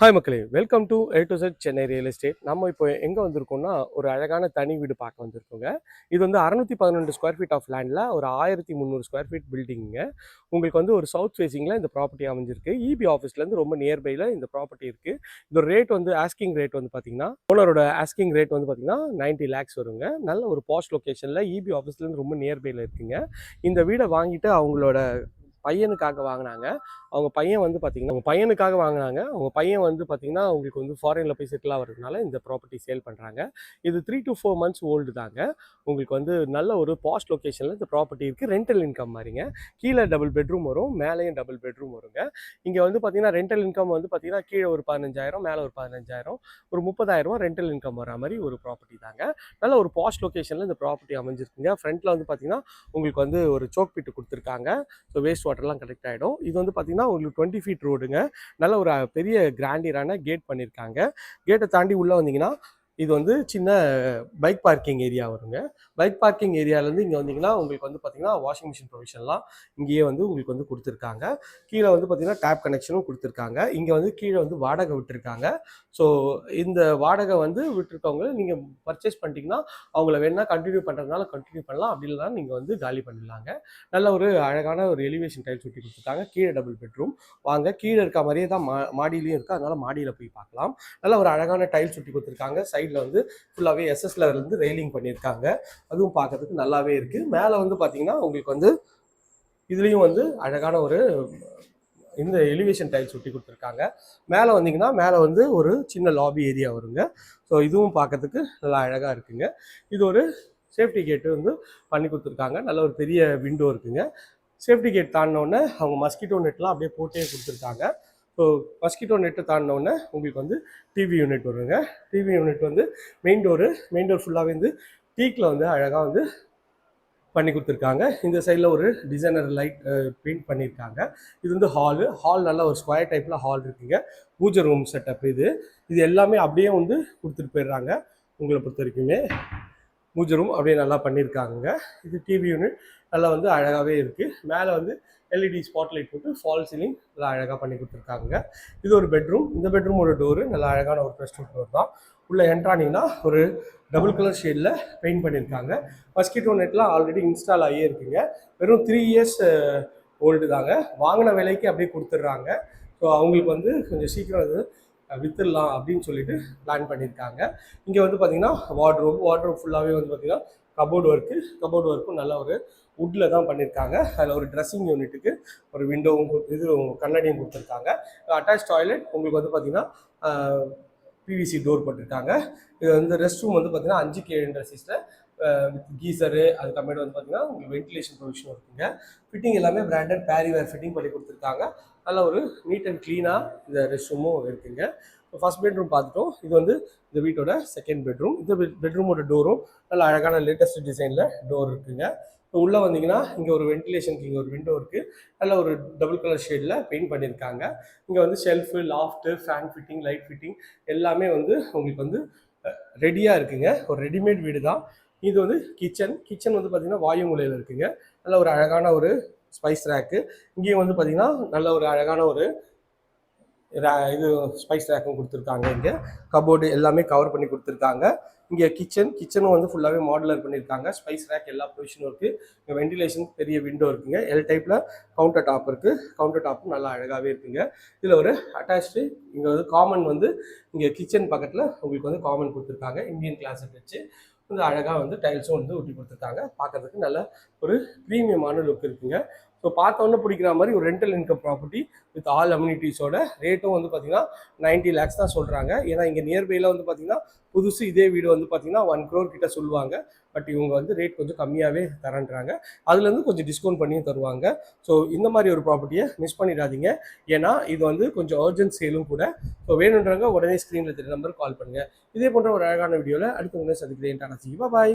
Hi மக்களே. Welcome to A to Z Chennai real estate நம்ம இப்போ எங்கே வந்திருக்கோம்னா ஒரு அழகான தனி வீடு பார்க்க வந்திருக்கோங்க. இது வந்து அறுநூத்தி பதினெண்டு ஸ்கொயர் ஃபீட் ஆஃப் லேண்டில் ஒரு ஆயிரத்தி முந்நூறு ஸ்கொயர் ஃபீட் பில்டிங்க உங்களுக்கு வந்து ஒரு சவுத் ஃபேஸிங்கில் இந்த ப்ராப்பர்ட்டி அமைஞ்சிருக்கு. இபி ஆஃபீஸ்லேருந்து ரொம்ப நியர்பையில் இந்த ப்ராப்பர்ட்டி இருக்குது இதோட ரேட் வந்து ஆஸ்கிங் ரேட் வந்து பார்த்தீங்கன்னா ஓனரோட ஆஸ்கிங் ரேட் வந்து பார்த்தீங்கன்னா நைன்ட்டி லேக்ஸ் வருங்க. நல்ல ஒரு பாஸ்ட் லொக்கேஷனில் இபி ஆஃபீஸ்லேருந்து ரொம்ப நியர்பையில் இருக்குங்க. இந்த வீடை வாங்கிட்டு அவங்களோட பையனுக்காக வாங்கினாங்க. அவங்க பையன் வந்து பார்த்தீங்கன்னா அவங்க பையனுக்காக வாங்கினாங்க. அவங்க பையன் வந்து பார்த்தீங்கன்னா அவங்களுக்கு வந்து ஃபாரினில் போய் செட்டில் ஆகிறதுனால இந்த ப்ராப்பர்ட்டி சேல் பண்ணுறாங்க இது three to four months old தாங்க. உங்களுக்கு வந்து நல்ல ஒரு பாஸ்ட் லொக்கேஷனில் இந்த ப்ராப்பர்ட்டி இருக்குது ரெண்டல் இன்கம் மாதிரிங்க. கீழே டபுள் பெட்ரூம் வரும் மேலேயும் டபுள் பெட்ரூம் வருங்க. இங்கே வந்து பார்த்தீங்கன்னா ரெண்டல் இன்கம் வந்து பார்த்தீங்கன்னா கீழே ஒரு பதினஞ்சாயிரம் மேலே ஒரு பதினஞ்சாயிரம் ஒரு முப்பதாயிரம் ரெண்டல் இன்கம் வர மாதிரி ஒரு ப்ராப்பர்ட்டி தாங்க. நல்ல ஒரு பாஸ்ட் லொக்கேஷனில் இந்த ப்ராப்பர்ட்டி அமைஞ்சிருக்குங்க. ஃப்ரண்ட்டில் வந்து பார்த்தீங்கன்னா உங்களுக்கு வந்து ஒரு சோக் பிட்டு கொடுத்துருக்காங்க. ஸோ வேஸ்ட் வாட்டர்லாம் கலெக்ட் ஆகிடும் இது வந்து பார்த்தீங்கன்னா உங்களுக்கு டுவெண்ட்டி ஃபீட் ரோடுங்க நல்ல ஒரு பெரிய கிராண்டியரான கேட் பண்ணியிருக்காங்க கேட்டை தாண்டி உள்ளே வந்தீங்கன்னா இது வந்து சின்ன பைக் பார்க்கிங் ஏரியா வருங்க. பைக் பார்க்கிங் ஏரியாலேருந்து இங்கே வந்தீங்கன்னா உங்களுக்கு வந்து பார்த்தீங்கன்னா வாஷிங் மிஷின் ப்ரொவிஷன்லாம் இங்கேயே வந்து உங்களுக்கு வந்து கொடுத்துருக்காங்க. கீழே வந்து பார்த்தீங்கன்னா டேப் கனெக்ஷனும் கொடுத்துருக்காங்க. இங்கே வந்து கீழே வந்து வாடகை விட்டுருக்காங்க. ஸோ இந்த வாடகை வந்து விட்டுருக்கவங்க நீங்கள் பர்ச்சேஸ் பண்ணிட்டீங்கன்னா அவங்கள வேணால் கண்டினியூ பண்ணுறதுனால கண்டினியூ பண்ணலாம். அப்படி இல்லைனா நீங்கள் வந்து காலி பண்ணிடலாங்க. நல்ல ஒரு அழகான ஒரு எலிவேஷன் டைல்ஸ் சுட்டி கொடுத்துருக்காங்க. கீழே டபுள் பெட்ரூம் வாங்க கீழே இருக்க மாதிரியே தான் மா மாடியிலையும் இருக்குது அதனால் மாடியில் போய் பார்க்கலாம். நல்ல ஒரு அழகான டைல்ஸ் சுட்டி கொடுத்துருக்காங்க. சைடில் வந்து ஃபுல்லாகவே எஸ்எஸ்ல இருந்து ரெயிலிங் பண்ணியிருக்காங்க. அதுவும் பார்க்கறதுக்கு நல்லாவே இருக்குது மேலே வந்து பார்த்தீங்கன்னா உங்களுக்கு வந்து இதுலேயும் வந்து அழகான ஒரு இந்த எலிவேஷன் டைல்ஸ் ஒட்டி கொடுத்துருக்காங்க. மேலே வந்தீங்கன்னா மேலே வந்து ஒரு சின்ன லாபி ஏரியா வருங்க. ஸோ இதுவும் பார்க்கறதுக்கு நல்லா அழகாக இருக்குங்க. இது ஒரு சேஃப்டி கேட்டு வந்து பண்ணி கொடுத்துருக்காங்க. நல்ல ஒரு பெரிய விண்டோ இருக்குங்க. சேஃப்டி கேட் தாண்டினோடனே அவங்க மஸ்கிட்டோ நெட்லாம் அப்படியே போட்டே கொடுத்துருக்காங்க. ஸோ மஸ்கிட்டோ நெட்டு தாண்டினோடனே உங்களுக்கு வந்து டிவி யூனிட் வருங்க. டிவி யூனிட் வந்து மெயின் டோரு மெயின் டோர் ஃபுல்லாகவே வந்து டீக்கில் வந்து அழகாக வந்து பண்ணி கொடுத்துருக்காங்க. இந்த சைடில் ஒரு டிசைனர் லைட் பெயிண்ட் பண்ணியிருக்காங்க. இது வந்து ஹாலு ஹால் நல்லா ஒரு ஸ்கொயர் டைப்பில் ஹால் இருக்குங்க. பூஜை ரூம் செட்டப் இது. இது எல்லாமே அப்படியே வந்து கொடுத்துட்டு போயிடுறாங்க. உங்களை பொறுத்த வரைக்குமே பூஜை ரூம் அப்படியே நல்லா பண்ணியிருக்காங்க இது டிவி யூனிட் நல்லா வந்து அழகாகவே இருக்குது மேலே வந்து எல்இடி ஸ்பாட்லைட் போட்டு ஃபால் சீலிங் நல்லா அழகாக பண்ணி கொடுத்துருக்காங்க. இது ஒரு பெட்ரூம் இந்த பெட்ரூம் ஒரு டோரு நல்லா அழகான ஒரு ப்ரெஸ்ட் டோர் தான். உள்ளே என்ட்ரானிங்கன்னா ஒரு டபுள் கலர் ஷேடில் பெயிண்ட் பண்ணியிருக்காங்க மஸ்கிட்டோ நெட்லாம் ஆல்ரெடி இன்ஸ்டால் ஆகியே இருக்குங்க. வெறும் த்ரீ இயர்ஸ் ஓல்டு தாங்க. வாங்கின விலைக்கு அப்படியே கொடுத்துட்றாங்க. ஸோ அவங்களுக்கு வந்து கொஞ்சம் சீக்கிரம் அது வித்துடலாம் அப்படின்னு சொல்லிட்டு பிளான் பண்ணியிருக்காங்க இங்கே வந்து பார்த்தீங்கன்னா வார்ட்ரோப் வார்ட்ரோப் ஃபுல்லாகவே வந்து பார்த்தீங்கன்னா கபோர்டு ஒர்க்கு. கபோர்டு ஒர்க்கும் நல்ல ஒரு வுட்டில் தான் பண்ணியிருக்காங்க அதில் ஒரு ட்ரெஸ்ஸிங் யூனிட்டுக்கு ஒரு விண்டோவும் இது கண்ணாடியும் கொடுத்துருக்காங்க. அட்டாச் டாய்லெட் உங்களுக்கு வந்து பார்த்திங்கன்னா பிவிசி டோர் போட்டிருக்காங்க. இது வந்து ரெஸ்ட் ரூம் வந்து பார்த்திங்கன்னா அஞ்சு கே இண்டஸ்ட்ரீஸில் வித் கீசரு அதுக்கப்புறமேட்டு வந்து பார்த்தீங்கன்னா உங்களுக்கு வென்டிலேஷன் ப்ரொவிஷன் இருக்குங்க. ஃபிட்டிங் எல்லாமே பிராண்டட் பேரிவேர் ஃபிட்டிங் பண்ணி கொடுத்துருக்காங்க. நல்ல ஒரு நீட் அண்ட் க்ளீனாக இந்த ரெஸ்ட் ரூமும் இருக்குங்க. ஃபர்ஸ்ட் பெட்ரூம் பார்த்துட்டோம். இது வந்து இந்த வீட்டோட செகண்ட் பெட்ரூம் இந்த பெட்ரூமோட டோரும் நல்ல அழகான லேட்டஸ்ட் டிசைனில் டோர் இருக்குங்க. இப்போ உள்ளே வந்தீங்கன்னா இங்கே ஒரு வென்டிலேஷனுக்கு இங்கே ஒரு விண்டோ இருக்குது நல்ல ஒரு டபுள் கலர் ஷேடில் பெயிண்ட் பண்ணியிருக்காங்க. இங்கே வந்து shelf loft fan fitting light fitting எல்லாமே வந்து உங்களுக்கு வந்து ரெடியாக இருக்குங்க. ஒரு ரெடிமேட் வீடு தான் இது வந்து கிச்சன் கிச்சன் வந்து பார்த்திங்கன்னா வாயு மூலையில் இருக்குங்க. நல்ல ஒரு அழகான ஒரு ஸ்பைஸ் ரேக்கு இங்கேயும் வந்து பார்த்திங்கன்னா நல்ல ஒரு அழகான ஒரு இது ஸ்பைஸ் ரேக்கும் கொடுத்துருக்காங்க இங்கே. கபோர்டு எல்லாமே கவர் பண்ணி கொடுத்துருக்காங்க. இங்கே கிச்சன் கிச்சனும் வந்து ஃபுல்லாகவே மாடுலர் பண்ணியிருக்காங்க ஸ்பைஸ் ரேக் எல்லா ப்ரொவிஷனும் இருக்குது இங்கே வெண்டிலேஷன் பெரிய விண்டோ இருக்குங்க. எல் டைப்பில் கவுண்டர் டாப் இருக்குது கவுண்டர் டாப்பும் நல்லா அழகாகவே இருக்குங்க. இதில் ஒரு அட்டாச்சு இங்கே வந்து காமன் வந்து இங்கே கிச்சன் பக்கத்தில் உங்களுக்கு வந்து காமன் கொடுத்துருக்காங்க. இந்தியன் கிளாஸை வச்சு வந்து அழகாக வந்து டைல்ஸும் வந்து ஒட்டி கொடுத்துருக்காங்க. பார்க்கறதுக்கு நல்ல ஒரு ப்ரீமியமான லுக் இருக்குங்க. ஸோ பார்த்தோன்னே பிடிக்கிற மாதிரி ஒரு rental income property with all அம்யூனிட்டிஸோட ரேட்டும் வந்து பார்த்தீங்கன்னா நைன்ட்டி லேக்ஸ் தான் சொல்கிறாங்க ஏன்னா இங்கே நியர்பையில் வந்து பார்த்தீங்கன்னா புதுசு இதே வீடு வந்து பார்த்தீங்கன்னா ஒன் க்ரோர் கிட்ட சொல்லுவாங்க. பட் இவங்க வந்து ரேட் கொஞ்சம் கம்மியாகவே தரன்றாங்க. அதுலேருந்து கொஞ்சம் டிஸ்கவுண்ட் பண்ணியும் தருவாங்க. ஸோ இந்த மாதிரி ஒரு ப்ராப்பர்ட்டியை மிஸ் பண்ணிடாதீங்க. ஏன்னா இது வந்து கொஞ்சம் அர்ஜென்ட் சேலும் கூட. ஸோ வேணுன்றவங்க உடனே ஸ்க்ரீனில் தெரிய நம்பர் கால் பண்ணுங்கள் இதே போன்ற ஒரு அழகான வீடியோவில் அடுத்து உடனே சந்திக்கிறேன். சிவா பாய்